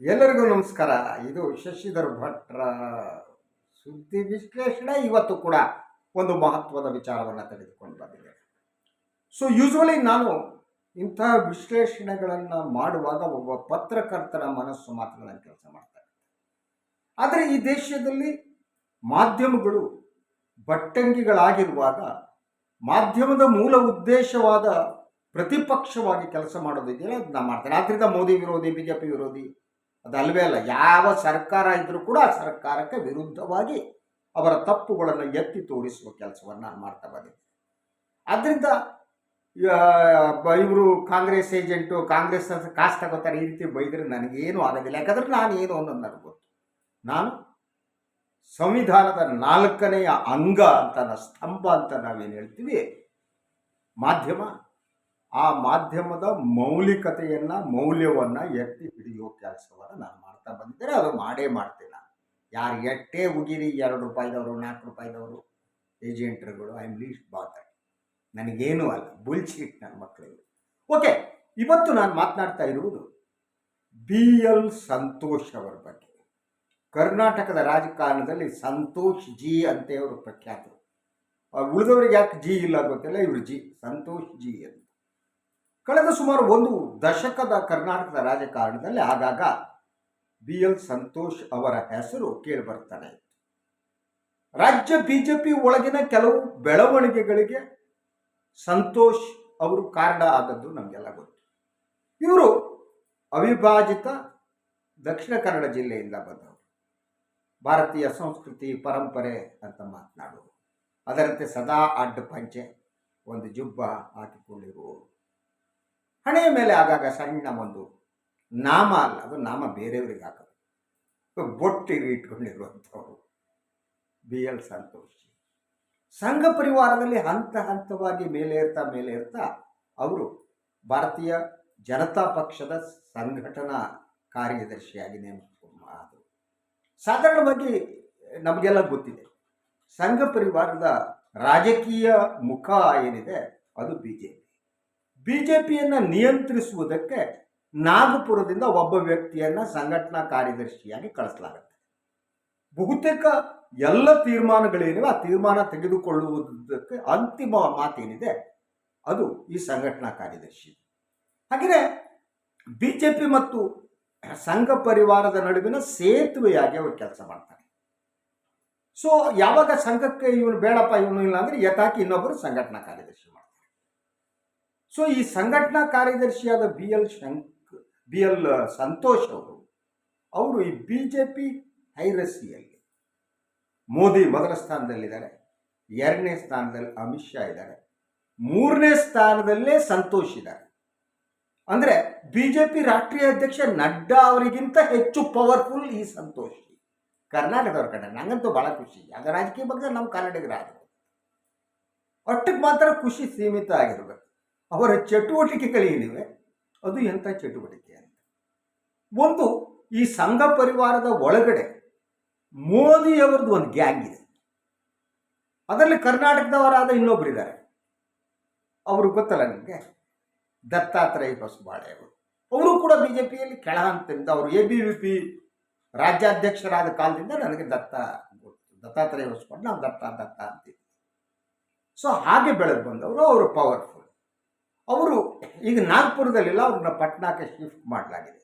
ಎಲ್ಲರಿಗೂ ನಮಸ್ಕಾರ. ಇದು ಶಶಿಧರ್ ಭಟ್ರ ಸುದ್ದಿ ವಿಶ್ಲೇಷಣೆ. ಇವತ್ತು ಕೂಡ ಒಂದು ಮಹತ್ವದ ವಿಚಾರವನ್ನು ತೆಗೆದುಕೊಂಡು ಬಂದಿದೆ. ಸೊ ಯೂಶ್ವಲಿ ನಾನು ಇಂತಹ ವಿಶ್ಲೇಷಣೆಗಳನ್ನು ಮಾಡುವಾಗ ಒಬ್ಬ ಪತ್ರಕರ್ತನ ಮನಸ್ಸು ಮಾತ್ರ ನಾನು ಕೆಲಸ ಮಾಡ್ತಾ ಆದರೆ ಈ ದೇಶದಲ್ಲಿ ಮಾಧ್ಯಮಗಳು ಬಟ್ಟಂಗಿಗಳಾಗಿರುವಾಗ ಮಾಧ್ಯಮದ ಮೂಲ ಉದ್ದೇಶವಾದ ಪ್ರತಿಪಕ್ಷವಾಗಿ ಕೆಲಸ ಮಾಡೋದಿದೆಯಲ್ಲ ನಾನು ಮಾಡ್ತೇನೆ. ಆದ್ದರಿಂದ ಮೋದಿ ವಿರೋಧಿ ಬಿ ಜೆ ಪಿ ವಿರೋಧಿ ಅದಲ್ವೇ ಅಲ್ಲ, ಯಾವ ಸರ್ಕಾರ ಇದ್ರೂ ಕೂಡ ಸರ್ಕಾರಕ್ಕೆ ವಿರುದ್ಧವಾಗಿ ಅವರ ತಪ್ಪುಗಳನ್ನು ಎತ್ತಿ ತೋರಿಸುವ ಕೆಲಸವನ್ನು ನಾನು ಮಾಡ್ತಾ ಬಂದಿದ್ದೆ ಆದ್ದರಿಂದ ಇವರು ಕಾಂಗ್ರೆಸ್ ಏಜೆಂಟು, ಕಾಂಗ್ರೆಸ್ ಅಂತ ಕಾಸು ತಗೋತಾರೆ, ಈ ರೀತಿ ಬೈದರೆ ನನಗೇನು ಆಗೋದಿಲ್ಲ. ಯಾಕಂದ್ರೆ ನಾನು ಏನು ಅನ್ನೋದು ನನಗೆ ಗೊತ್ತು. ನಾನು ಸಂವಿಧಾನದ ನಾಲ್ಕನೆಯ ಅಂಗ ಅಂತ ಸ್ತಂಭ ಅಂತ ನಾವೇನು ಹೇಳ್ತೀವಿ, ಮಾಧ್ಯಮ ಆ ಮಾಧ್ಯಮದ ಮೌಲಿಕತೆಯನ್ನು, ಮೌಲ್ಯವನ್ನು ಎತ್ತಿ ಹಿಡಿಯೋ ಕೆಲಸವನ್ನು ನಾನು ಮಾಡ್ತಾ ಬಂದಿದ್ದೇನೆ. ಅದು ಮಾಡೇ ಮಾಡ್ತೀನಿ ಯಾರು ಎಟ್ಟೇ ಉಗಿರಿ, ಎರಡು ರೂಪಾಯಿದವರು, ನಾಲ್ಕು ರೂಪಾಯಿದವರು, ಏಜೆಂಟ್ರುಗಳು, ಐ ಆಮ್ ಲೀಸ್ಟ್ ಬಾದರ್. ನನಗೇನು ಅಲ್ಲ. ಬುಲ್ಶೀಟ್ ನನ್ನ ಮಕ್ಕಳಿಗೆ ಓಕೆ, ಇವತ್ತು ನಾನು ಮಾತನಾಡ್ತಾ ಇರುವುದು ಬಿ ಎಲ್ ಸಂತೋಷ್ ಅವರ ಬಗ್ಗೆ. ಕರ್ನಾಟಕದ ರಾಜಕಾರಣದಲ್ಲಿ ಸಂತೋಷ್ ಜಿ ಅಂತೇವರು ಪ್ರಖ್ಯಾತರು. ಉಳಿದವರಿಗೆ ಯಾಕೆ ಜಿ ಇಲ್ಲ ಗೊತ್ತಿಲ್ಲ. ಇವರು ಜಿ, ಸಂತೋಷ್ ಜಿ ಅಂತ. ಕಳೆದ ಸುಮಾರು ಒಂದು ದಶಕದ ಕರ್ನಾಟಕದ ರಾಜಕಾರಣದಲ್ಲಿ ಆಗಾಗ ಬಿ ಎಲ್ ಸಂತೋಷ್ ಅವರ ಹೆಸರು ಕೇಳಿಬರ್ತಾನೆ ಇತ್ತು. ರಾಜ್ಯ ಬಿಜೆಪಿ ಒಳಗಿನ ಕೆಲವು ಬೆಳವಣಿಗೆಗಳಿಗೆ ಸಂತೋಷ್ ಅವರು ಕಾರಣ ಆದದ್ದು ನಮಗೆಲ್ಲ ಗೊತ್ತು. ಇವರು ಅವಿಭಾಜಿತ ದಕ್ಷಿಣ ಕನ್ನಡ ಜಿಲ್ಲೆಯಿಂದ ಬಂದವರು. ಭಾರತೀಯ ಸಂಸ್ಕೃತಿ ಪರಂಪರೆ ಅಂತ ಮಾತನಾಡುವರು. ಅದರಂತೆ ಸದಾ ಅಡ್ಡ ಪಂಚೆ, ಒಂದು ಜುಬ್ಬ ಹಾಕಿಕೊಂಡಿರುವವರು. ಹಣೆಯ ಮೇಲೆ ಆಗಾಗ ಸಣ್ಣ ಒಂದು ನಾಮ ಅಲ್ಲ, ಅದು ನಾಮ ಬೇರೆಯವರಿಗೆ ಹಾಕೋದು. ಬೊಟ್ಟಿಗೆ ಇಟ್ಕೊಂಡಿರುವಂಥವ್ರು ಬಿ ಎಲ್ ಸಂತೋಷ್ ಸಂಘ ಪರಿವಾರದಲ್ಲಿ ಹಂತ ಹಂತವಾಗಿ ಮೇಲೆ ಇರ್ತಾ ಮೇಲೆ ಇರ್ತಾ ಅವರು ಭಾರತೀಯ ಜನತಾ ಪಕ್ಷದ ಸಂಘಟನಾ ಕಾರ್ಯದರ್ಶಿಯಾಗಿ ನೇಮಕ ಆದರು. ಸಾಧಾರಣವಾಗಿ ನಮಗೆಲ್ಲ ಗೊತ್ತಿದೆ. ಸಂಘ ಪರಿವಾರದ ರಾಜಕೀಯ ಮುಖ ಏನಿದೆ, ಅದು B J P. B J ಪಿಯನ್ನು ನಿಯಂತ್ರಿಸುವುದಕ್ಕೆ ನಾಗಪುರದಿಂದ ಒಬ್ಬ ವ್ಯಕ್ತಿಯನ್ನು ಸಂಘಟನಾ ಕಾರ್ಯದರ್ಶಿಯಾಗಿ ಕಳಿಸಲಾಗುತ್ತೆ. ಬಹುತೇಕ ಎಲ್ಲ ತೀರ್ಮಾನಗಳೇನಿವೆ, ಆ ತೀರ್ಮಾನ ತೆಗೆದುಕೊಳ್ಳುವುದಕ್ಕೆ ಅಂತಿಮ ಮಾತೇನಿದೆ, ಅದು ಈ ಸಂಘಟನಾ ಕಾರ್ಯದರ್ಶಿ. ಹಾಗೆಯೇ ಬಿ ಜೆ ಪಿ ಮತ್ತು ಸಂಘ ಪರಿವಾರದ ನಡುವಿನ ಸೇತುವೆಯಾಗಿ ಅವರು ಕೆಲಸ ಮಾಡ್ತಾರೆ. ಸೊ ಯಾವಾಗ ಸಂಘಕ್ಕೆ ಇವನು ಬೇಡಪ್ಪ, ಇವನು ಇಲ್ಲ ಅಂದರೆ ಯಥಾಕಿ ಇನ್ನೊಬ್ಬರು ಸಂಘಟನಾ ಕಾರ್ಯದರ್ಶಿ ಮಾಡ್ತಾರೆ. ಸೊ ಈ ಸಂಘಟನಾ ಕಾರ್ಯದರ್ಶಿಯಾದ ಬಿ ಎಲ್ ಶಂಕ್ ಬಿ ಎಲ್ ಸಂತೋಷ್ ಅವರು ಅವರು ಈ ಬಿ ಜೆ ಪಿ ಹೈರಸಿಯಲ್ಲಿ ಮೋದಿ ಮೊದಲ ಸ್ಥಾನದಲ್ಲಿದ್ದಾರೆ, ಎರಡನೇ ಸ್ಥಾನದಲ್ಲಿ ಅಮಿತ್ ಶಾ ಇದ್ದಾರೆ, ಮೂರನೇ ಸ್ಥಾನದಲ್ಲೇ ಸಂತೋಷ್ ಇದ್ದಾರೆ. ಅಂದರೆ ಬಿ ಜೆ ಪಿ ರಾಷ್ಟ್ರೀಯ ಅಧ್ಯಕ್ಷ ನಡ್ಡಾ ಅವರಿಗಿಂತ ಹೆಚ್ಚು ಪವರ್ಫುಲ್ ಈ ಸಂತೋಷ್. ಕರ್ನಾಟಕದವ್ರ ಕಡೆ ನನಗಂತೂ ಭಾಳ ಖುಷಿ. ಆಗ ರಾಜಕೀಯ ಬಗ್ಗೆ ನಮ್ಮ ಕನ್ನಡಿಗರ ಅಷ್ಟಕ್ಕೆ ಮಾತ್ರ ಖುಷಿ ಸೀಮಿತ ಆಗಿರಬೇಕು. ಅವರ ಚಟುವಟಿಕೆಗಳೇನಿವೆ ಅದು ಎಂಥ ಚಟುವಟಿಕೆ ಅಂತ. ಒಂದು ಈ ಸಂಘ ಪರಿವಾರದ ಒಳಗಡೆ ಮೋದಿಯವರದ್ದು ಒಂದು ಗ್ಯಾಂಗ್ ಇದೆ. ಅದರಲ್ಲಿ ಕರ್ನಾಟಕದವರಾದ ಇನ್ನೊಬ್ಬರಿದ್ದಾರೆ ಅವರು ಗೊತ್ತಲ್ಲ ನಿಮಗೆ? ದತ್ತಾತ್ರೇಯ ಹೊಸಬಾಳೆ ಅವರು ಅವರು ಕೂಡ ಬಿ ಜೆ ಪಿಯಲ್ಲಿ ಕೆಳ ಹಂತದಿಂದ ಅವರು ಎ ಬಿ ವಿ ಪಿ ರಾಜ್ಯಾಧ್ಯಕ್ಷರಾದ ಕಾಲದಿಂದ ನನಗೆ ದತ್ತ ದತ್ತಾತ್ರೇಯ ಹೊಸಬಾಳೆ ನಾವು ದತ್ತ ದತ್ತ ಅಂತೀವಿ ಸೊ ಹಾಗೆ ಬೆಳೆದು ಬಂದವರು ಅವರು ಪವರ್ಫುಲ್ ಅವರು ಈಗ ನಾಗ್ಪುರದಲ್ಲಿಲ್ಲ ಅವ್ರನ್ನ ಪಟ್ನಾಕ್ಕೆ ಶಿಫ್ಟ್ ಮಾಡಲಾಗಿದೆ.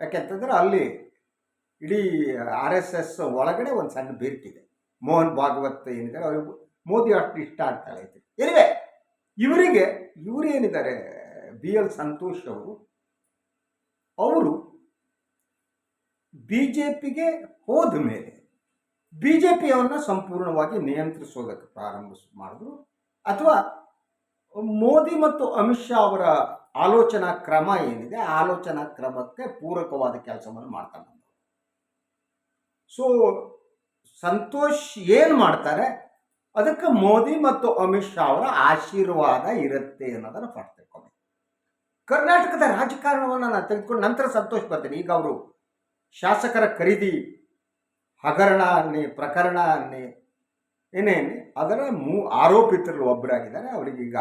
ಯಾಕೆಂತಂದ್ರೆ ಅಲ್ಲಿ ಇಡೀ ಆರ್ ಎಸ್ ಎಸ್ ಒಳಗಡೆ ಒಂದು ಸಣ್ಣ ಬಿರುಕಿದೆ ಮೋಹನ್ ಭಾಗವತ್ ಏನಿದ್ದಾರೆ, ಅವರು ಮೋದಿ ಅಷ್ಟು ಇಷ್ಟ ಆಗ್ತಾ ಇದೆ ಎನಿವೆ ಇವರಿಗೆ ಇವರು ಏನಿದ್ದಾರೆ, ಬಿ ಎಲ್ ಸಂತೋಷ್ ಅವರು ಅವರು ಬಿ ಜೆ ಪಿಗೆ ಹೋದ ಮೇಲೆ ಬಿ ಜೆ ಪಿಯನ್ನು ಸಂಪೂರ್ಣವಾಗಿ ನಿಯಂತ್ರಿಸೋದಕ್ಕೆ ಪ್ರಾರಂಭಿಸ್ ಮಾಡಿದ್ರು. ಅಥವಾ ಮೋದಿ ಮತ್ತು ಅಮಿತ್ ಶಾ ಅವರ ಆಲೋಚನಾ ಕ್ರಮ ಏನಿದೆ ಆಲೋಚನಾ ಕ್ರಮಕ್ಕೆ ಪೂರಕವಾದ ಕೆಲಸವನ್ನು ಮಾಡ್ತಾರೆ ಸೊ ಸಂತೋಷ್ ಏನು ಮಾಡ್ತಾರೆ? ಅದಕ್ಕೆ ಮೋದಿ ಮತ್ತು ಅಮಿತ್ ಶಾ ಅವರ ಆಶೀರ್ವಾದ ಇರುತ್ತೆ ಅನ್ನೋದನ್ನು ತಿಳ್ಕೊಬೇಕು. ಕರ್ನಾಟಕದ ರಾಜಕಾರಣವನ್ನು ನಾನು ತೆಗೆದುಕೊಂಡು ನಂತರ ಸಂತೋಷ್ ಬರ್ತೀನಿ. ಈಗ ಅವರು ಶಾಸಕರ ಖರೀದಿ ಹಗರಣ ಅನ್ನಿ ಪ್ರಕರಣ ಅನ್ನಿ ಏನೇನು ಅದರ ಮೂ, ಆರೋಪಿತರಲ್ಲಿ ಒಬ್ಬರಾಗಿದ್ದಾರೆ. ಅವರಿಗೀಗ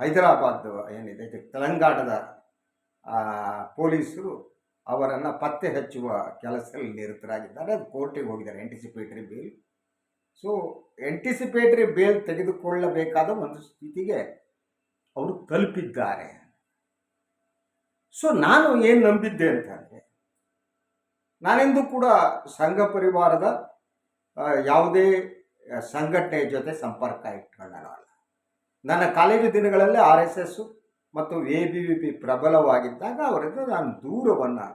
ಹೈದರಾಬಾದ್ ಏನಿದೆ ತೆಲಂಗಾಣದ ಪೊಲೀಸರು ಅವರನ್ನು ಪತ್ತೆ ಹಚ್ಚುವ ಕೆಲಸದಲ್ಲಿ ನಿರತರಾಗಿದ್ದಾರೆ. ಕೋರ್ಟಿಗೆ ಹೋಗಿದ್ದಾರೆ anticipatory bail so anticipatory bail ತೆಗೆದುಕೊಳ್ಳಬೇಕಾದ ಒಂದು ಸ್ಥಿತಿಗೆ ಅವರು ತಲುಪಿದ್ದಾರೆ. ಸೊ ನಾನು ಏನು ನಂಬಿದ್ದೆ ಅಂತಂದರೆ ನಾನೆಂದು ಕೂಡ ಸಂಘ ಪರಿವಾರದ ಯಾವುದೇ ಆ, ಸಂಘಟನೆಯ ಜೊತೆ ಸಂಪರ್ಕ ಇಟ್ಕೊಳ್ಳೋಣ ನನ್ನ ಕಾಲೇಜು ದಿನಗಳಲ್ಲಿ ಆರ್ ಎಸ್ ಎಸ್ ಮತ್ತು ಎ ಬಿ ವಿ ಪಿ ಪ್ರಬಲವಾಗಿದ್ದಾಗ ಅವರಿಂದ ನಾನು ದೂರವನ್ನು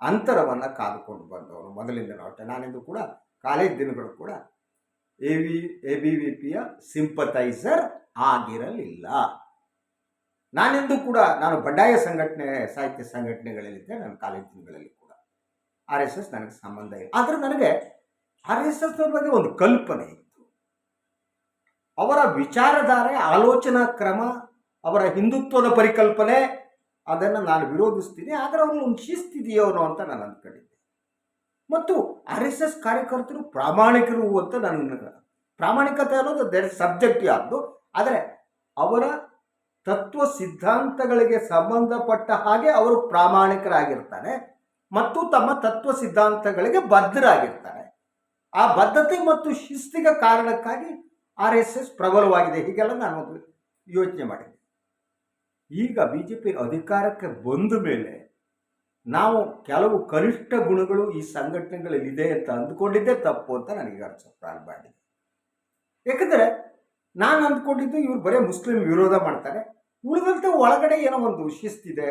ಅಂತರವನ್ನು ಕಾದುಕೊಂಡು ಬಂದವರು ಮೊದಲಿಂದ ನೋಟೆ ನಾನೆಂದು ಕೂಡ ಕಾಲೇಜ್ ದಿನಗಳು ಕೂಡ A V A B V ಪಿಯ ಸಿಂಪತೈಸರ್ ಆಗಿರಲಿಲ್ಲ. ನಾನೆಂದು ಕೂಡ ನಾನು ಬಂಡಾಯ ಸಂಘಟನೆ ಸಾಹಿತ್ಯ ಸಂಘಟನೆಗಳಲ್ಲಿದ್ದೆ ನನ್ನ ಕಾಲೇಜ್ ದಿನಗಳಲ್ಲಿ ಕೂಡ. ಆರ್ ಎಸ್ ಎಸ್ ನನಗೆ ಸಂಬಂಧ ಇಲ್ಲ. ಆದರೆ ನನಗೆ ಆರ್ ಎಸ್ ಎಸ್ ಬಗ್ಗೆ ಒಂದು ಕಲ್ಪನೆ ಅವರ ವಿಚಾರಧಾರೆ, ಆಲೋಚನಾ ಕ್ರಮ, ಅವರ ಹಿಂದುತ್ವದ ಪರಿಕಲ್ಪನೆ, ಅದನ್ನು ನಾನು ವಿರೋಧಿಸ್ತೀನಿ, ಆದರೆ ಅವನು ಒಂದು ಶಿಸ್ತಿದೆಯೋ ಅನ್ನೋ ಅಂತ ನಾನು ಅಂದ್ಕೊಂಡಿದ್ದೆ. ಮತ್ತು ಆರ್ ಎಸ್ ಎಸ್ ಕಾರ್ಯಕರ್ತರು ಪ್ರಾಮಾಣಿಕರು ಅಂತ ನನ್ನ ಪ್ರಾಮಾಣಿಕತೆ ಅನ್ನೋದು ದೇರ್ ಸಬ್ಜೆಕ್ಟ್ ಯಾವುದು ಆದರೆ ಅವರ ತತ್ವ ಸಿದ್ಧಾಂತಗಳಿಗೆ ಸಂಬಂಧಪಟ್ಟ ಹಾಗೆ ಅವರು ಪ್ರಾಮಾಣಿಕರಾಗಿರ್ತಾರೆ ಮತ್ತು ತಮ್ಮ ತತ್ವ ಸಿದ್ಧಾಂತಗಳಿಗೆ ಬದ್ಧರಾಗಿರ್ತಾರೆ. ಆ ಬದ್ಧತೆ ಮತ್ತು ಶಿಸ್ತಿಗೆ ಕಾರಣಕ್ಕಾಗಿ ಆರ್ ಎಸ್ ಎಸ್ ಪ್ರಬಲವಾಗಿದೆ. ಹೀಗೆಲ್ಲ ನಾನು ಯೋಚನೆ ಮಾಡಿದ್ದೆ. ಈಗ ಬಿ ಜೆ ಪಿ ಅಧಿಕಾರಕ್ಕೆ ಬಂದ ಮೇಲೆ ನಾವು ಕೆಲವು ಕನಿಷ್ಠ ಗುಣಗಳು ಈ ಸಂಘಟನೆಗಳಲ್ಲಿ ಇದೆ ಅಂತ ಅಂದ್ಕೊಂಡಿದ್ದೇ ತಪ್ಪು ಅಂತ ನನಗೆ ಅರ್ಥ ಪ್ರಾರಂಭ ಆಗಿದೆ ನಾನು ಅಂದ್ಕೊಂಡಿದ್ದು ಇವ್ರು ಬರೀ ಮುಸ್ಲಿಂ ವಿರೋಧ ಮಾಡ್ತಾರೆ. ಉಳಿದಂತೆ ಒಳಗಡೆ ಏನೋ ಒಂದು ಶಿಸ್ತಿದೆ,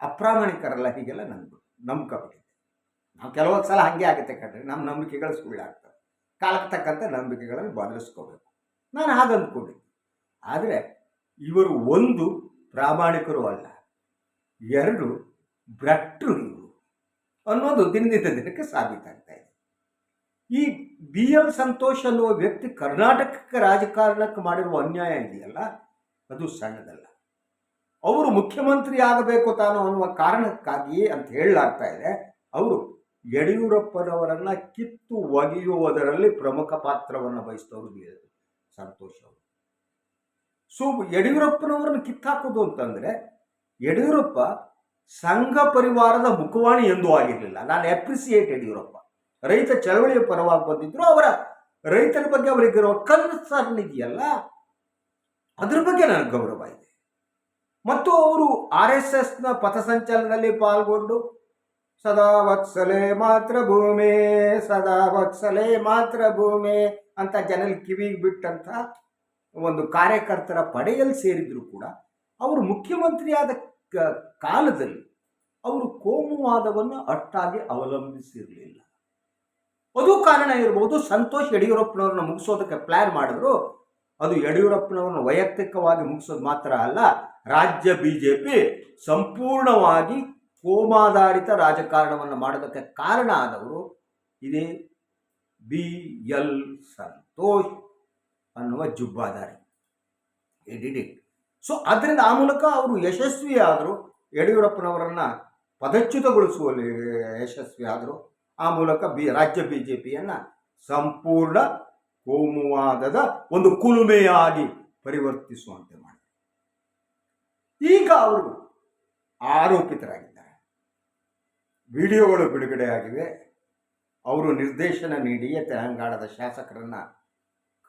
ಅಪ್ರಾಮಾಣಿಕರಲ್ಲ ಹೀಗೆಲ್ಲ ನನಗೆ ನಂಬಿಕೆ ಬಿಟ್ಟಿದೆ ನಾವು ಕೆಲವೊಂದು ಸಲ ಹಾಗೆ ಆಗುತ್ತೆ ಕಂಡ್ರೆ ನಮ್ಮ ನಂಬಿಕೆಗಳು ಸುಳ್ಳಾಗ್ತವೆ. ಕಾಲಕ್ಕೆ ತಕ್ಕಂತೆ ನಂಬಿಕೆಗಳನ್ನು ಬದಲಿಸ್ಕೋಬೇಕು. ನಾನು ಹಾಗೆ ಅಂದ್ಕೊಂಡಿದ್ದೆ ಆದರೆ ಇವರು ಒಂದು ಪ್ರಾಮಾಣಿಕರು ಅಲ್ಲ, ಎರಡು ಭ್ರಷ್ಟರು ಇವರು ಅನ್ನೋದು ದಿನದಿಂದ ದಿನಕ್ಕೆ ಸಾಬೀತಾಗ್ತಾ ಇದೆ. ಈ ಬಿ ಎಲ್ ಸಂತೋಷ್ ಅನ್ನುವ ವ್ಯಕ್ತಿ ಕರ್ನಾಟಕಕ್ಕೆ ರಾಜಕಾರಣಕ್ಕೆ ಮಾಡಿರುವ ಅನ್ಯಾಯ ಇದೆಯಲ್ಲ, ಅದು ಸಣ್ಣದಲ್ಲ. ಅವರು ಮುಖ್ಯಮಂತ್ರಿ ಆಗಬೇಕು ತಾನು ಅನ್ನುವ ಕಾರಣಕ್ಕಾಗಿಯೇ ಅಂತ ಹೇಳಲಾಗ್ತಾ ಇದೆ. ಅವರು ಯಡಿಯೂರಪ್ಪನವರನ್ನ ಕಿತ್ತು ಒಗೆಯುವುದರಲ್ಲಿ ಪ್ರಮುಖ ಪಾತ್ರವನ್ನು ವಹಿಸಿದವರು ಬಿ ಸಂತೋಷ್ ಅವರು ಸೊ, ಯಡಿಯೂರಪ್ಪನವರನ್ನು ಕಿತ್ತಾಕೋದು ಅಂತಂದ್ರೆ, ಯಡಿಯೂರಪ್ಪ ಸಂಘ ಪರಿವಾರದ ಮುಖವಾಣಿ ಎಂದೂ ಆಗಿರಲಿಲ್ಲ. ನಾನು ಅಪ್ರಿಸಿಯೇಟ್ ಯಡಿಯೂರಪ್ಪ. ರೈತ ಚಳವಳಿಯ ಪರವಾಗಿ ಬಂದಿದ್ರು, ಅವರ ರೈತರ ಬಗ್ಗೆ ಅವರಿಗಿರುವ ಕನ್ಸರ್ನ್ ಇದೆಯಲ್ಲ ಅದ್ರ ಬಗ್ಗೆ ನನಗೆ ಗೌರವ ಇದೆ. ಮತ್ತು ಅವರು ಆರ್ ಎಸ್ ಎಸ್ನ ಪಥಸಂಚಲನದಲ್ಲಿ ಪಾಲ್ಗೊಂಡು ಸದಾ ವತ್ಸಲೆ ಮಾತ್ರ ಭೂಮಿ ಸದಾ ವತ್ಸಲೆ ಮಾತ್ರ ಭೂಮಿ ಅಂತ ಜನಲ್ ಕಿವಿಗೆ ಬಿಟ್ಟಂತ ಒಂದು ಕಾರ್ಯಕರ್ತರ ಪಡೆಯಲ್ಲಿ ಸೇರಿದ್ರು ಕೂಡ ಅವರು ಮುಖ್ಯಮಂತ್ರಿಯಾದ ಕಾಲದಲ್ಲಿ ಅವರು ಕೋಮುವಾದವನ್ನು ಅಟ್ಟಾಗಿ ಅವಲಂಬಿಸಿರಲಿಲ್ಲ. ಅದು ಕಾರಣ ಇರ್ಬೋದು, ಸಂತೋಷ್ ಯಡಿಯೂರಪ್ಪನವ್ರನ್ನ ಮುಗಿಸೋದಕ್ಕೆ ಪ್ಲಾನ್ ಮಾಡಿದ್ರು. ಅದು ಯಡಿಯೂರಪ್ಪನವ್ರನ್ನ ವೈಯಕ್ತಿಕವಾಗಿ ಮುಗಿಸೋದು ಮಾತ್ರ ಅಲ್ಲ, ರಾಜ್ಯ ಬಿಜೆಪಿ ಸಂಪೂರ್ಣವಾಗಿ ಕೋಮಾಧಾರಿತ ರಾಜಕಾರಣವನ್ನು ಮಾಡೋದಕ್ಕೆ ಕಾರಣ ಆದವರು ಇದೇ ಬಿ ಎಲ್ ಸಂತೋಷ್ ಅನ್ನುವ ಜುಬ್ಬಾದಾರಿ ಇಟ್ ಸೊ ಅದರಿಂದ ಆ ಮೂಲಕ ಅವರು ಯಶಸ್ವಿಯಾದರು ಯಡಿಯೂರಪ್ಪನವರನ್ನು ಪದಚ್ಯುತಗೊಳಿಸುವಲ್ಲಿ ಯಶಸ್ವಿಯಾದರು ಆ ಮೂಲಕ ಬಿ, ರಾಜ್ಯ ಬಿ ಜೆ ಪಿಯನ್ನು ಸಂಪೂರ್ಣ ಕೋಮುವಾದದ ಒಂದು ಕುಲುಮೆಯಾಗಿ ಪರಿವರ್ತಿಸುವಂತೆ ಮಾಡಿ ಈಗ ಅವರು ಆರೋಪಿತರಾಗಿದ್ದಾರೆ. ವಿಡಿಯೋಗಳು ಬಿಡುಗಡೆಯಾಗಿವೆ. ಅವರು ನಿರ್ದೇಶನ ನೀಡಿಯೇ ತೆಲಂಗಾಣದ ಶಾಸಕರನ್ನು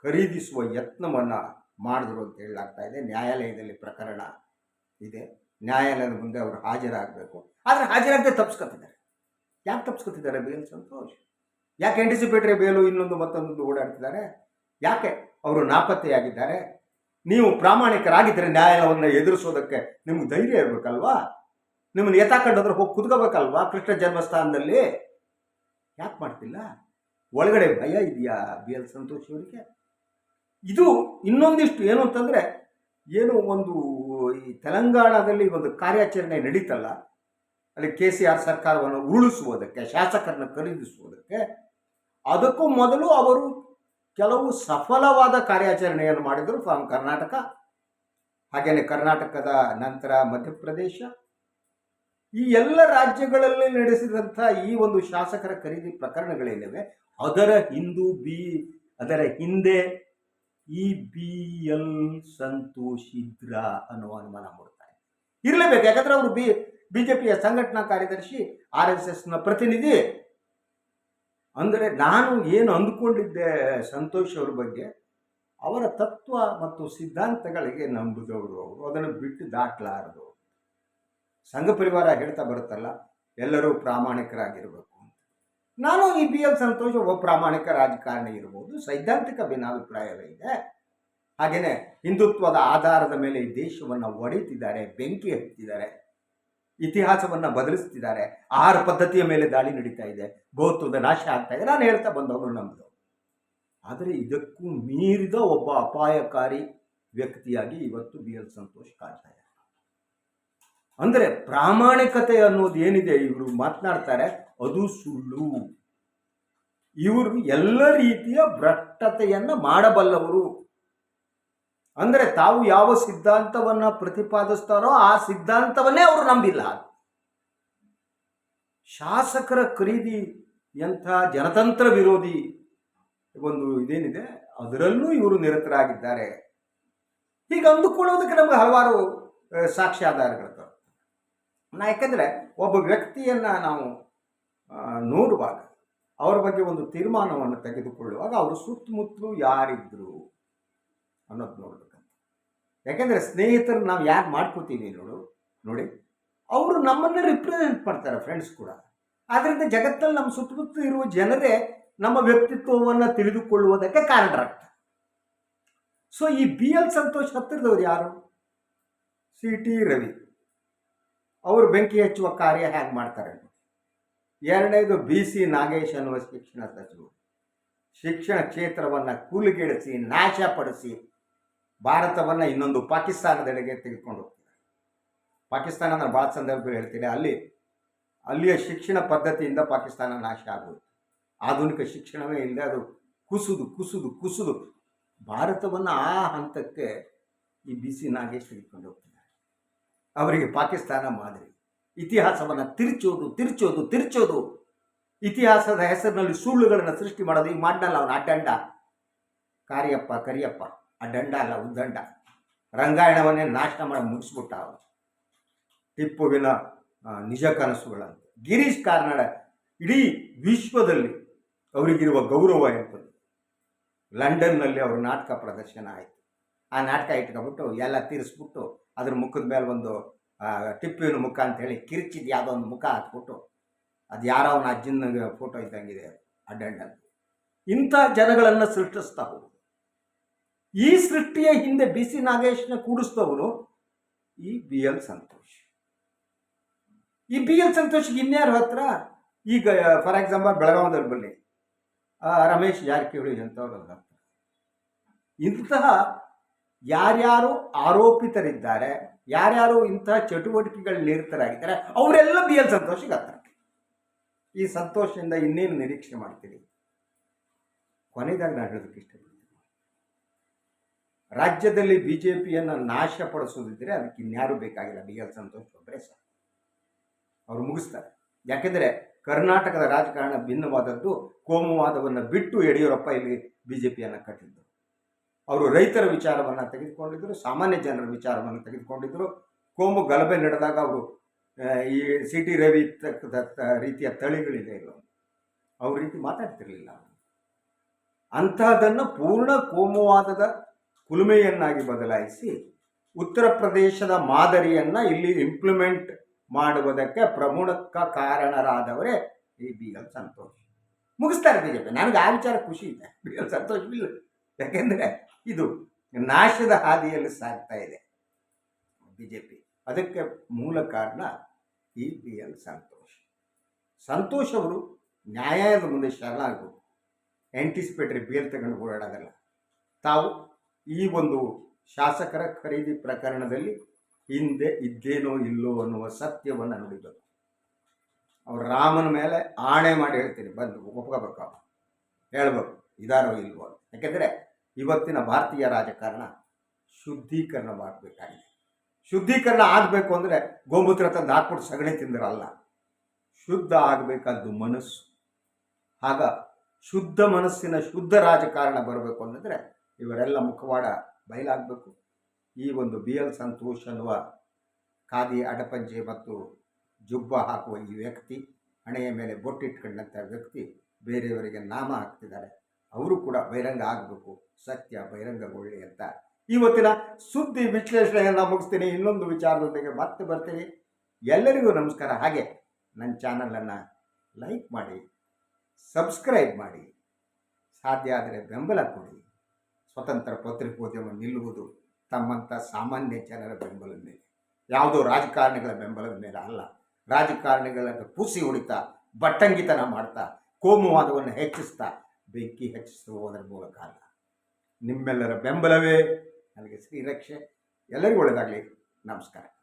ಖರೀದಿಸುವ ಯತ್ನವನ್ನು ಮಾಡಿದ್ರು ಅಂತ ಹೇಳಲಾಗ್ತಾ ಇದೆ. ನ್ಯಾಯಾಲಯದಲ್ಲಿ ಪ್ರಕರಣ ಇದೆ. ನ್ಯಾಯಾಲಯದ ಮುಂದೆ ಅವರು ಹಾಜರಾಗಬೇಕು. ಆದರೆ ಹಾಜರಾಗದೆ ತಪ್ಪಿಸ್ಕೊತಿದ್ದಾರೆ ಯಾಕೆ ತಪ್ಪಿಸ್ಕೊತಿದ್ದಾರೆ ಬೇಲ್ ಸಂತೋಷ್? ಯಾಕೆ ಎಂಟಿಸಿಪೇಟ್ರಿ ಬೇಲು ಇನ್ನೊಂದು ಮತ್ತೊಂದು ಓಡಾಡ್ತಿದ್ದಾರೆ? ಯಾಕೆ ಅವರು ನಾಪತ್ತೆಯಾಗಿದ್ದಾರೆ? ನೀವು ಪ್ರಾಮಾಣಿಕರಾಗಿದ್ದರೆ ನ್ಯಾಯಾಲಯವನ್ನು ಎದುರಿಸೋದಕ್ಕೆ ನಿಮ್ಗೆ ಧೈರ್ಯ ಇರಬೇಕಲ್ವಾ? ನಿಮ್ಮನ್ನು ಎತ್ತಾಕೊಂಡಾದ್ರೆ ಹೋಗಿ ಕುತ್ಕೋಬೇಕಲ್ವಾ? ಕೃಷ್ಣ ಜನ್ಮಸ್ಥಾನದಲ್ಲಿ? ಯಾಕೆ ಮಾಡ್ತಿಲ್ಲ? ಒಳಗಡೆ ಭಯ ಇದೆಯಾ ಬಿ ಎಲ್ ಸಂತೋಷ್ ಅವರಿಗೆ? ಇದು ಇನ್ನೊಂದಿಷ್ಟು ಏನು ಅಂತಂದರೆ, ಏನು ಒಂದು ಈ ತೆಲಂಗಾಣದಲ್ಲಿ ಒಂದು ಕಾರ್ಯಾಚರಣೆ ನಡೀತಲ್ಲ, ಅಲ್ಲಿ ಕೆ ಸಿ ಆರ್ ಸರ್ಕಾರವನ್ನು ಉರುಳಿಸುವುದಕ್ಕೆ, ಶಾಸಕರನ್ನು ಖರೀದಿಸುವುದಕ್ಕೆ ಅದಕ್ಕೂ ಮೊದಲು ಅವರು ಕೆಲವು ಸಫಲವಾದ ಕಾರ್ಯಾಚರಣೆಯನ್ನು ಮಾಡಿದರು ಫ್ರಮ್ ಕರ್ನಾಟಕ ಹಾಗೆಯೇ ಕರ್ನಾಟಕದ ನಂತರ ಮಧ್ಯಪ್ರದೇಶ ಈ ಎಲ್ಲ ರಾಜ್ಯಗಳಲ್ಲಿ ನಡೆಸಿದಂಥ ಈ ಒಂದು ಶಾಸಕರ ಖರೀದಿ ಪ್ರಕರಣಗಳೇನಿವೆ, ಅದರ ಹಿಂದೂ ಬಿ, ಅದರ ಹಿಂದೆ ಈ ಬಿ ಎಲ್ ಸಂತೋಷ್ ಇದ್ರ ಅನ್ನೋ ಅನುಮಾನ ಮೂಡ್ತಾರೆ ಇರಲೇಬೇಕು, ಯಾಕಂದ್ರೆ ಅವರು ಬಿ, ಬಿಜೆಪಿಯ ಸಂಘಟನಾ ಕಾರ್ಯದರ್ಶಿ, ಆರ್ ಎಸ್ ಎಸ್ನ ಪ್ರತಿನಿಧಿ. ಅಂದರೆ ನಾನು ಏನು ಅಂದುಕೊಂಡಿದ್ದೆ ಸಂತೋಷ್ ಅವ್ರ ಬಗ್ಗೆ, ಅವರ ತತ್ವ ಮತ್ತು ಸಿದ್ಧಾಂತಗಳಿಗೆ ನಂಬಿದವರು ಅವರು. ಅದನ್ನು ಬಿಟ್ಟು ದಾಟ್ಲಾರದು. ಸಂಘ ಪರಿವಾರ ಹೇಳ್ತಾ ಬರುತ್ತಲ್ಲ, ಎಲ್ಲರೂ ಪ್ರಾಮಾಣಿಕರಾಗಿರಬೇಕು ನಾನು ಈ ಬಿ ಎಲ್ ಸಂತೋಷ್ ಒಬ್ಬ ಪ್ರಾಮಾಣಿಕ ರಾಜಕಾರಣಿ ಇರಬಹುದು ಸೈದ್ಧಾಂತಿಕ ಭಿನ್ನಾಭಿಪ್ರಾಯವೇ ಇದೆ. ಹಾಗೆಯೇ ಹಿಂದುತ್ವದ ಆಧಾರದ ಮೇಲೆ ಈ ದೇಶವನ್ನು ಒಡೆಯುತ್ತಿದ್ದಾರೆ, ಬೆಂಕಿ ಹತ್ತಿದ್ದಾರೆ, ಇತಿಹಾಸವನ್ನು ಬದಲಿಸ್ತಿದ್ದಾರೆ, ಆಹಾರ ಪದ್ಧತಿಯ ಮೇಲೆ ದಾಳಿ ನಡೀತಾ ಇದೆ ಬಹುತ್ವದ ನಾಶ ಆಗ್ತಾ ಇದೆ. ನಾನು ಹೇಳ್ತಾ ಬಂದವರು ನಮ್ಮದು ಆದರೆ ಇದಕ್ಕೂ ಮೀರಿದ ಒಬ್ಬ ಅಪಾಯಕಾರಿ ವ್ಯಕ್ತಿಯಾಗಿ ಇವತ್ತು ಬಿ ಎಲ್ ಸಂತೋಷ್ ಕಾಣ್ತಾ ಇದ್ದಾರೆ. ಅಂದರೆ ಪ್ರಾಮಾಣಿಕತೆ ಅನ್ನೋದು ಏನಿದೆ? ಇವರು ಮಾತನಾಡ್ತಾರೆ ಅದು ಸುಳ್ಳು. ಇವರು ಎಲ್ಲ ರೀತಿಯ ಭ್ರಷ್ಟತೆಯನ್ನು ಮಾಡಬಲ್ಲವರು. ಅಂದರೆ ತಾವು ಯಾವ ಸಿದ್ಧಾಂತವನ್ನ ಪ್ರತಿಪಾದಿಸ್ತಾರೋ ಆ ಸಿದ್ಧಾಂತವನ್ನೇ ಅವರು ನಂಬಿಲ್ಲ. ಶಾಸಕರ ಖರೀದಿ ಎಂಥ ಜನತಂತ್ರ ವಿರೋಧಿ ಒಂದು ಇದೇನಿದೆ? ಅದರಲ್ಲೂ ಇವರು ನಿರತರಾಗಿದ್ದಾರೆ. ಹೀಗೆ ಅಂದುಕೊಳ್ಳೋದಕ್ಕೆ ನಮಗೆ ಹಲವಾರು ಆ, ಸಾಕ್ಷ್ಯಾಧಾರಗಳಿರ್ತವೆ ನಾ ಯಾಕಂದರೆ ಒಬ್ಬ ವ್ಯಕ್ತಿಯನ್ನು ನಾವು ನೋಡುವಾಗ ಅವರ ಬಗ್ಗೆ ಒಂದು ತೀರ್ಮಾನವನ್ನು ತೆಗೆದುಕೊಳ್ಳುವಾಗ ಅವರು ಸುತ್ತಮುತ್ತಲು ಯಾರಿದ್ರು ಅನ್ನೋದು ನೋಡ್ಬೇಕಂತ. ಯಾಕೆಂದರೆ ಸ್ನೇಹಿತರು ನಾವು ಯಾರು ಮಾಡ್ಕೋತೀವಿ ನೋಡು, ನೋಡಿ, ಅವರು ನಮ್ಮನ್ನು ರಿಪ್ರೆಸೆಂಟ್ ಮಾಡ್ತಾರೆ ಫ್ರೆಂಡ್ಸ್ ಕೂಡ. ಆದ್ದರಿಂದ ಜಗತ್ತಲ್ಲಿ ನಮ್ಮ ಸುತ್ತಮುತ್ತ ಇರುವ ಜನರೇ ನಮ್ಮ ವ್ಯಕ್ತಿತ್ವವನ್ನು ತಿಳಿದುಕೊಳ್ಳುವುದಕ್ಕೆ ಕಾರಣರಾಗ್ತಾರೆ ಸೊ ಈ ಬಿ ಎಲ್ ಸಂತೋಷ್ ಹತ್ತಿರದವ್ರು ಯಾರು? C T Ravi. ಅವರು ಬೆಂಕಿ ಹಚ್ಚುವ ಕಾರ್ಯ ಹೇಗೆ ಮಾಡ್ತಾರೆ ಎರಡನೇದು ಬಿ ಸಿ ನಾಗೇಶ್ ಅನ್ನುವ ಶಿಕ್ಷಣ ಸಚಿವರು. ಶಿಕ್ಷಣ ಕ್ಷೇತ್ರವನ್ನು ಕೂಲಿಗೆಡಿಸಿ ನಾಶಪಡಿಸಿ ಭಾರತವನ್ನು ಇನ್ನೊಂದು ಪಾಕಿಸ್ತಾನದೆಡೆಗೆ ತೆಗೆದುಕೊಂಡು ಹೋಗ್ತಾರೆ ಪಾಕಿಸ್ತಾನ ನಾನು ಭಾಳ ಸಂದರ್ಭದಲ್ಲಿ ಹೇಳ್ತೀನಿ, ಅಲ್ಲಿ, ಅಲ್ಲಿಯ ಶಿಕ್ಷಣ ಪದ್ಧತಿಯಿಂದ ಪಾಕಿಸ್ತಾನ ನಾಶ ಆಗೋಯ್ತು. ಆಧುನಿಕ ಶಿಕ್ಷಣವೇ ಇಲ್ಲದೆ ಅದು ಕುಸುದು ಕುಸುದು ಕುಸುದು. ಭಾರತವನ್ನು ಆ ಹಂತಕ್ಕೆ ಈ ಬಿ ಸಿ ನಾಗೇಶ್ ತೆಗೆದುಕೊಂಡು ಹೋಗ್ತಿದ್ದಾರೆ. ಅವರಿಗೆ ಪಾಕಿಸ್ತಾನ ಮಾದರಿ. ಇತಿಹಾಸವನ್ನು ತಿರುಚೋದು ತಿರುಚೋದು ತಿರುಚೋದು. ಇತಿಹಾಸದ ಹೆಸರಿನಲ್ಲಿ ಸುಳ್ಳುಗಳನ್ನು ಸೃಷ್ಟಿ ಮಾಡೋದು ಈಗ ಮಾಡಲ್ಲ ಅವನು ಅಡ್ಡಂಡ. ಕಾರ್ಯಪ್ಪ, ಕರಿಯಪ್ಪ, ಅಡ್ಡಂಡ ಅಲ್ಲ, ಉದ್ದಂಡ. ರಂಗಾಯಣವನ್ನೇ ನಾಶನ ಮಾಡಿ ಮುಗಿಸ್ಬಿಟ್ಟ ಅವನು ಟಿಪ್ಪುವಿನ ನಿಜ ಕನಸುಗಳಂತ. ಗಿರೀಶ್ ಕಾರ್ನಾಡ ಇಡೀ ವಿಶ್ವದಲ್ಲಿ ಅವರಿಗಿರುವ ಗೌರವ ಎಂಥದ್ದು ಲಂಡನ್ನಲ್ಲಿ ಅವರು ನಾಟಕ ಪ್ರದರ್ಶನ ಆಯಿತು. ಆ ನಾಟಕ ಇಟ್ಕೊಬಿಟ್ಟು ಎಲ್ಲ ತೀರಿಸ್ಬಿಟ್ಟು ಅದ್ರ ಮುಖದ ಮೇಲೆ ಒಂದು ಟಿಪ್ಪಿನ ಮುಖ ಅಂತೇಳಿ ಕಿರಿಚಿದ ಯಾವುದೋ ಒಂದು ಮುಖ ಹಾಕ್ಬಿಟ್ಟು ಅದು ಯಾರೋ ಅವನ ಅಜ್ಜನ ಫೋಟೋ ಇದ್ದಂಗಿದೆ ಅಡ್ಡಂಡಲ್ಲಿ ಇಂಥ ಜನಗಳನ್ನು ಸೃಷ್ಟಿಸ್ತಾ ಈ ಸೃಷ್ಟಿಯ ಹಿಂದೆ ಬಿ ಸಿ ನಾಗೇಶ್ನ ಕೂಡಿಸಿದವರು ಈ ಬಿ ಎಲ್ ಸಂತೋಷ್. ಈ ಬಿ ಎಲ್ ಸಂತೋಷ್ಗೆ ಇನ್ಯಾರ ಹತ್ರ? ಈಗ, ಫಾರ್ ಎಕ್ಸಾಂಪಲ್ ಬೆಳಗಾವದಲ್ಲಿ ಬನ್ನಿ. ರಮೇಶ್ ಜಾರಕಿಹೊಳಿ ಅಂತವ್ರು ಇಂತಹ ಯಾರ್ಯಾರು ಆರೋಪಿತರಿದ್ದಾರೆ, ಯಾರ್ಯಾರು ಇಂತಹ ಚಟುವಟಿಕೆಗಳು ನಿರತರಾಗಿದ್ದಾರೆ, ಅವರೆಲ್ಲ ಬಿ ಎಲ್ ಸಂತೋಷಿಗೆ ಈ ಸಂತೋಷದಿಂದ ಇನ್ನೇನು ನಿರೀಕ್ಷೆ ಮಾಡ್ತೀರಿ? ಕೊನೆಯದಾಗಿ ನಾನು ಹೇಳೋದಕ್ಕೆ ಇಷ್ಟಪಡ್ತೀನಿ. ರಾಜ್ಯದಲ್ಲಿ ಬಿ ಜೆ ಪಿಯನ್ನು ನಾಶಪಡಿಸೋದಿದ್ರೆ ಅದಕ್ಕೆ ಇನ್ಯಾರು ಬೇಕಾಗಿಲ್ಲ. ಬಿ ಎಲ್ ಸಂತೋಷ್ ಒಬ್ಬರೇ ಸಹ. ಅವರು ಮುಗಿಸ್ತಾರೆ. ಯಾಕೆಂದರೆ ಕರ್ನಾಟಕದ ರಾಜಕಾರಣ ಭಿನ್ನವಾದದ್ದು, ಕೋಮುವಾದವನ್ನು ಬಿಟ್ಟು ಯಡಿಯೂರಪ್ಪ ಇಲ್ಲಿ ಬಿ ಜೆ ಪಿಯನ್ನು ಕಟ್ಟಿದ್ದು. ಅವರು ರೈತರ ವಿಚಾರವನ್ನು ತೆಗೆದುಕೊಂಡಿದ್ದರು, ಸಾಮಾನ್ಯ ಜನರ ವಿಚಾರವನ್ನು ತೆಗೆದುಕೊಂಡಿದ್ದರು. ಕೋಮು ಗಲಭೆ ನಡೆದಾಗ ಅವರು ಈ ಸಿ ಟಿ ರವಿ ರೀತಿಯ ತಳಿಗಳಿದೆ ಇಲ್ಲ ಅವ್ರ ರೀತಿ ಮಾತಾಡ್ತಿರಲಿಲ್ಲ. ಅಂತಹದನ್ನು ಪೂರ್ಣ ಕೋಮುವಾದದ ಕುಲುಮೆಯನ್ನಾಗಿ ಬದಲಾಯಿಸಿ, ಉತ್ತರ ಪ್ರದೇಶದ ಮಾದರಿಯನ್ನು ಇಲ್ಲಿ ಇಂಪ್ಲಿಮೆಂಟ್ ಮಾಡುವುದಕ್ಕೆ ಪ್ರಮುಖ ಕಾರಣರಾದವರೇ ಈ ಬಿ ಎಲ್ ಸಂತೋಷ್. ಮುಗಿಸ್ತಾರೆ ಬಿ ಜೆ ಪಿ ನನಗೆ ಆ ವಿಚಾರ ಖುಷಿ ಇದೆ. ಬಿ ಎಲ್ ಸಂತೋಷ್ ಇಲ್ಲ. ಯಾಕೆಂದರೆ ಇದು ನಾಶದ ಹಾದಿಯಲ್ಲಿ ಸಾಗ್ತಾ ಇದೆ ಬಿ ಜೆ ಪಿ ಅದಕ್ಕೆ ಮೂಲ ಕಾರಣ ಈ ಬಿ ಎಲ್ ಸಂತೋಷ್. ಸಂತೋಷ್ ಅವರು ನ್ಯಾಯಾಲಯದ ಮುಂದೆ ಶರಣಾಗು ಆಂಟಿಸಿಪೇಟರಿ ಬೇಲ್ ತಗೊಂಡು ಓಡಾಡೋದಲ್ಲ ತಾವು ಈ ಒಂದು ಶಾಸಕರ ಖರೀದಿ ಪ್ರಕರಣದಲ್ಲಿ ಹಿಂದೆ ಇದ್ದೇನೋ ಇಲ್ಲೋ ಅನ್ನುವ ಸತ್ಯವನ್ನು ನುಡಿಬೇಕು ಅವ್ರು ರಾಮನ ಮೇಲೆ ಆಣೆ ಮಾಡಿ ಹೇಳ್ತೀನಿ, ಬಂದು ಒಪ್ಕೋಬೇಕು ಹೇಳಬೇಕು, ಇದಾರೋ ಇಲ್ವೋ. ಯಾಕೆಂದರೆ ಇವತ್ತಿನ ಭಾರತೀಯ ರಾಜಕಾರಣ ಶುದ್ಧೀಕರಣವಾಗಬೇಕಾಗಿದೆ ಶುದ್ಧೀಕರಣ ಆಗಬೇಕು ಅಂದರೆ ಗೋಮೂತ್ರ ತಂದು ಹಾಕ್ಬಿಟ್ಟು ಸಗಣಿ ತಿಂದಿರಲ್ಲ. ಶುದ್ಧ ಆಗಬೇಕಾದ್ದು ಮನಸ್ಸು. ಆಗ ಶುದ್ಧ ಮನಸ್ಸಿನ ಶುದ್ಧ ರಾಜಕಾರಣ ಬರಬೇಕು ಅಂತಂದರೆ ಇವರೆಲ್ಲ ಮುಖವಾಡ ಬಯಲಾಗಬೇಕು. ಈ ಒಂದು ಬಿ ಎಲ್ ಸಂತೋಷ್ ಅನ್ನುವ ಖಾದಿ ಅಡಪಂಜೆ ಮತ್ತು ಜುಬ್ಬ ಹಾಕುವ ಈ ವ್ಯಕ್ತಿ, ಹಣೆಯ ಮೇಲೆ ಬೊಟ್ಟಿಟ್ಕೊಂಡಂಥ ವ್ಯಕ್ತಿ ಬೇರೆಯವರಿಗೆ ನಾಮ ಹಾಕ್ತಿದ್ದಾರೆ. ಅವರು ಕೂಡ ಬಹಿರಂಗ ಆಗಬೇಕು. ಸತ್ಯ ಬಹಿರಂಗಗೊಳ್ಳಿ ಅಂತ. ಇವತ್ತಿನ ಸುದ್ದಿ ವಿಶ್ಲೇಷಣೆಯನ್ನು ಮುಗಿಸ್ತೀನಿ. ಇನ್ನೊಂದು ವಿಚಾರದೊಂದಿಗೆ ಮತ್ತೆ ಬರ್ತೀನಿ. ಎಲ್ಲರಿಗೂ ನಮಸ್ಕಾರ. ಹಾಗೆ ನನ್ನ ಚಾನಲನ್ನು ಲೈಕ್ ಮಾಡಿ, ಸಬ್ಸ್ಕ್ರೈಬ್ ಮಾಡಿ, ಸಾಧ್ಯ ಆದರೆ ಬೆಂಬಲ ಕೊಡಿ. ಸ್ವತಂತ್ರ ಪತ್ರಿಕೋದ್ಯಮ ನಿಲ್ಲುವುದು ತಮ್ಮಂಥ ಸಾಮಾನ್ಯ ಜನರ ಬೆಂಬಲದ ಮೇಲೆ. ಯಾವುದೋ ರಾಜಕಾರಣಿಗಳ ಬೆಂಬಲದ ಮೇಲೆ ಅಲ್ಲ. ರಾಜಕಾರಣಿಗಳ ಪೂಸಿ ಹೊಡಿತಾ, ಬಟ್ಟಂಗಿತನ ಮಾಡ್ತಾ, ಕೋಮುವಾದವನ್ನು ಹೆಚ್ಚಿಸ್ತಾ ಬೆಂಕಿ ಹೆಚ್ಚಿಸುವುದರ ಮೂಲಕ ಅಲ್ಲ. ನಿಮ್ಮೆಲ್ಲರ ಬೆಂಬಲವೇ. ನನಗೆ ಶ್ರೀರಕ್ಷೆ ಎಲ್ಲರಿಗೂ ಒಳ್ಳೆಯದಾಗಲಿ ನಮಸ್ಕಾರ.